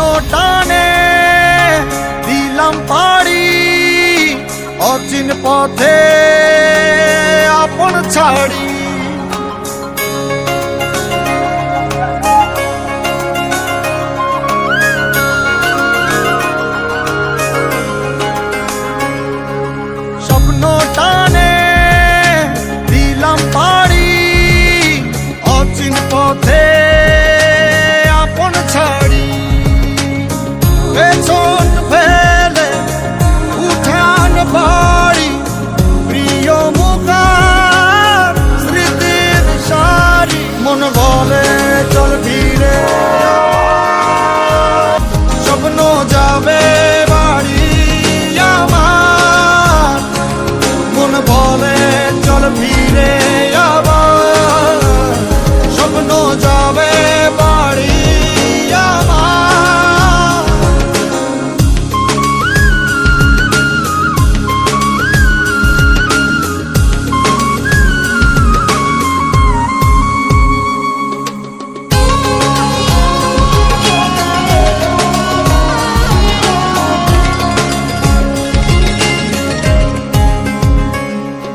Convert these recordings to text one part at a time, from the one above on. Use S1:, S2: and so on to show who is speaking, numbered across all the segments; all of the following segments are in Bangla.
S1: স্বপ্ন দিলাম পাড়ি অচিন পথে আপন ছাড়ি।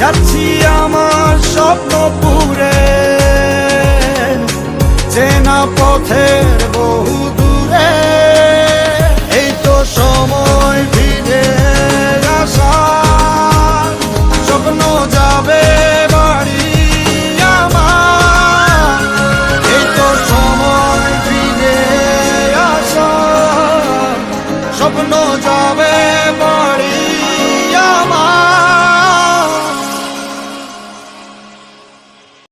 S1: যাচ্ছি আমার স্বপ্ন পুরে। চেনা পথের বহু দূরে। এই তো সময় ফিরে আসা স্বপ্ন যাবে বাড়ি আমার। এই তো সময় ফিরে আসা স্বপ্ন যাবে